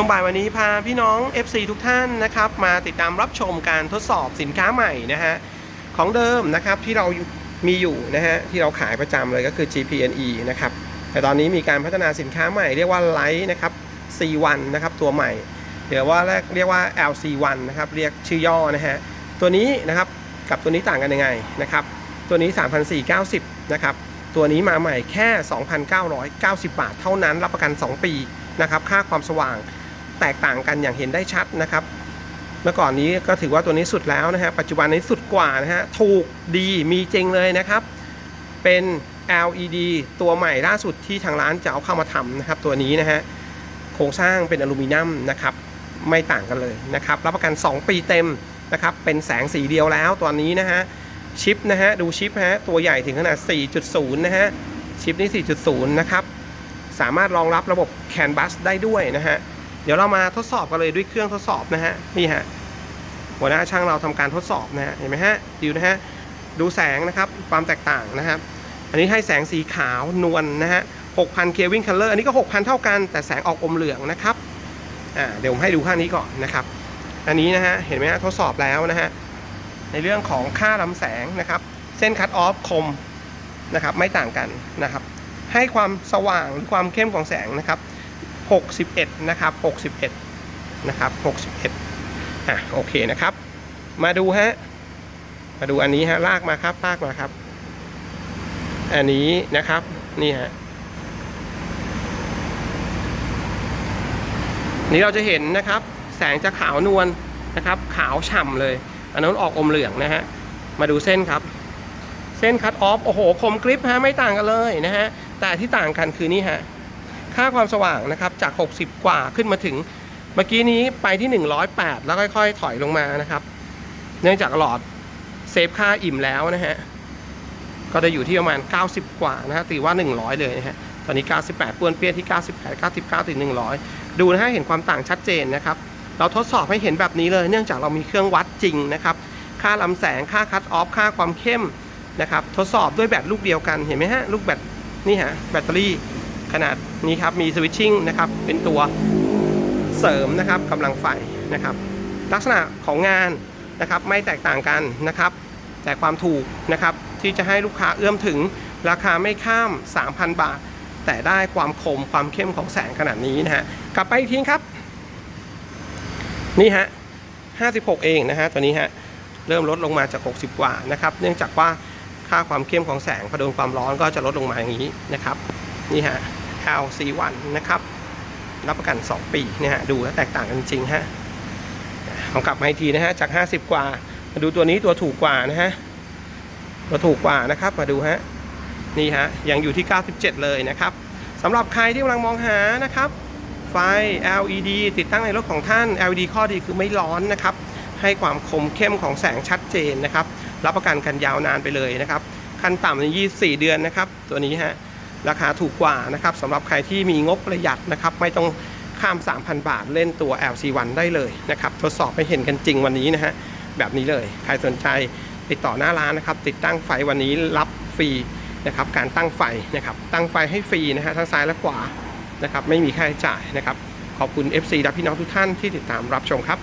ช่วงบ่ายวันนี้พาพี่น้อง FC ทุกท่านนะครับมาติดตามรับชมการทดสอบสินค้าใหม่นะฮะของเดิมนะครับที่เรามีอยู่นะฮะที่เราขายประจำเลยก็คือ GPNE นะครับแต่ตอนนี้มีการพัฒนาสินค้าใหม่เรียกว่า Light นะครับ C1 นะครับตัวใหม่เดี๋ยวว่าเรียกว่า LC1 นะครับเรียกชื่อย่อนะฮะตัวนี้นะครับกับตัวนี้ต่างกันยังไงนะครับตัวนี้ 3,490นะครับตัวนี้มาใหม่แค่ 2,990 บาท เท่านั้นรับประกัน 2 ปีนะครับค่าความสว่าง แตกต่างกันอย่างเห็นได้ชัดนะครับ เมื่อก่อนนี้ก็ถือว่าตัวนี้สุดแล้วนะฮะปัจจุบันนี้สุดกว่านะฮะถูกดีมีจริงเลยนะครับ เป็น LED ตัวใหม่ล่าสุดที่ทางร้านจะเอาเข้ามาทำนะครับ ตัวนี้นะฮะโครงสร้างเป็นอลูมิเนียมนะครับไม่ต่างกันเลยนะครับ รับประกัน 2 ปีเต็มนะครับ เป็นแสงสีเดียวแล้วตัวนี้นะฮะชิปนะฮะดูชิปฮะตัวใหญ่ถึงขนาด 4.0 นะฮะชิปนี้4.0 นะครับ สามารถรองรับระบบ CAN bus ได้ด้วยนะฮะ ดี๋ยวเรามาทดสอบกันเลยด้วยเครื่องทดสอบนะฮะนี่ฮะหัวหน้าช่างเราทำการทดสอบนะฮะเห็นไหมฮะดูนะฮะดูแสงนะครับความแตกต่างนะครับอันนี้ให้แสงสีขาวนวลนะฮะ6,000เควินคัลเลอร์อันนี้ก็ 6,000 เท่ากัน แต่แสงออกอมเหลืองนะครับอ่าเดี๋ยวผมให้ดูข้างนี้ก่อนนะครับ อันนี้นะฮะเห็นไหมฮะทดสอบแล้วนะฮะในเรื่องของค่าลำแสงนะครับ เส้นคัตออฟคมนะครับไม่ต่างกันนะครับ ให้ความสว่างหรือความเข้มของแสงนะครับ 61 นะครับ 61 นะครับ 61 อะ โอเคนะครับ มาดูฮะ มาดูอันนี้ฮะ ลากมาครับ ลากมาครับ อันนี้นะครับ นี่ฮะ นี่เราจะเห็นนะครับ แสงจะขาวนวลนะครับ ขาวฉ่ำเลย อันนั้นออกอมเหลืองนะฮะ มาดูเส้นครับ เส้นคัตออฟ โอ้โห คมกริปฮะ ไม่ต่างกันเลยนะฮะ แต่ที่ต่างกันคือนี่ฮะ ค่าความสว่างนะครับจาก 60 กว่าขึ้นมาถึงเมื่อกี้นี้ไปที่ 108 แล้วค่อยๆ ถอยลงมานะครับ เนื่องจากหลอดเซฟค่าอิ่มแล้วนะฮะก็จะอยู่ที่ประมาณ 90 กว่านะฮะตีว่า 100 เลยนะฮะตอนนี้ 98ป้วนเปี้ยนที่ 98 99ถึง100 ดูนะฮะเห็นความต่างชัดเจนนะครับ เราทดสอบให้เห็นแบบนี้เลย เนื่องจากเรามีเครื่องวัดจริงนะครับ ค่าลำแสง ค่าคัตออฟ ค่าความเข้มนะครับ ทดสอบด้วยแบตลูกเดียวกัน เห็นไหมฮะ ลูกแบตนี่ฮะ แบตเตอรี่ขนาด นี้ครับมีสวิตชิ่งนะครับเป็นตัวเสริมนะครับกำลังไฟนะครับ ลักษณะของงานนะครับไม่แตกต่างกันนะครับ แต่ความถูกนะครับที่จะให้ลูกค้าเอื้อมถึงราคาไม่ข้าม 3,000 บาท แต่ได้ความคมความเข้มของแสงขนาดนี้นะฮะกลับไปอีกทีครับ นี่ฮะ 56 เองนะฮะตัวนี้ฮะเริ่มลดลงมาจาก 60 กว่านะครับ เนื่องจากว่าค่าความเข้มของแสงพอโดนความร้อนก็จะลดลงมาอย่างนี้นะครับ นี่ฮะ LC1 นนะครับ รับประกัน 2 ปีเนี่ยฮะดูแล้วแตกต่างกันจริงฮะเอากลับมาอีกทีนะฮะจาก 50 กว่า มาดูตัวนี้ตัวถูกกว่านะฮะตัวถูกกว่านะครับมาดูฮะนี่ฮะยังอยู่ที่ 97 เลยนะครับสำหรับใครที่กำลังมองหานะครับ ไฟ LED ติดตั้งในรถของท่าน LED ข้อดีคือไม่ร้อนนะครับ ให้ความคมเข้มของแสงชัดเจนนะครับ รับประกันกันยาวนานไปเลยนะครับ ขั้นต่ำใน 24 เดือนนะครับ ตัวนี้ฮะ ราคาถูกกว่านะครับสำหรับใครที่มีงบประหยัดนะครับไม่ต้องข้าม 3,000 บาทเล่นตัว LC1 ได้เลยนะครับทดสอบให้เห็นกันจริงวันนี้นะฮะแบบนี้เลย ใครสนใจติดต่อหน้าร้านนะครับ ติดตั้งไฟวันนี้รับฟรีนะครับการตั้งไฟนะครับตั้งไฟให้ฟรีนะฮะทั้งซ้ายและขวานะครับไม่มีค่าใช้จ่ายนะครับขอบคุณ FC และพี่น้องทุกท่านที่ติดตามรับชมครับ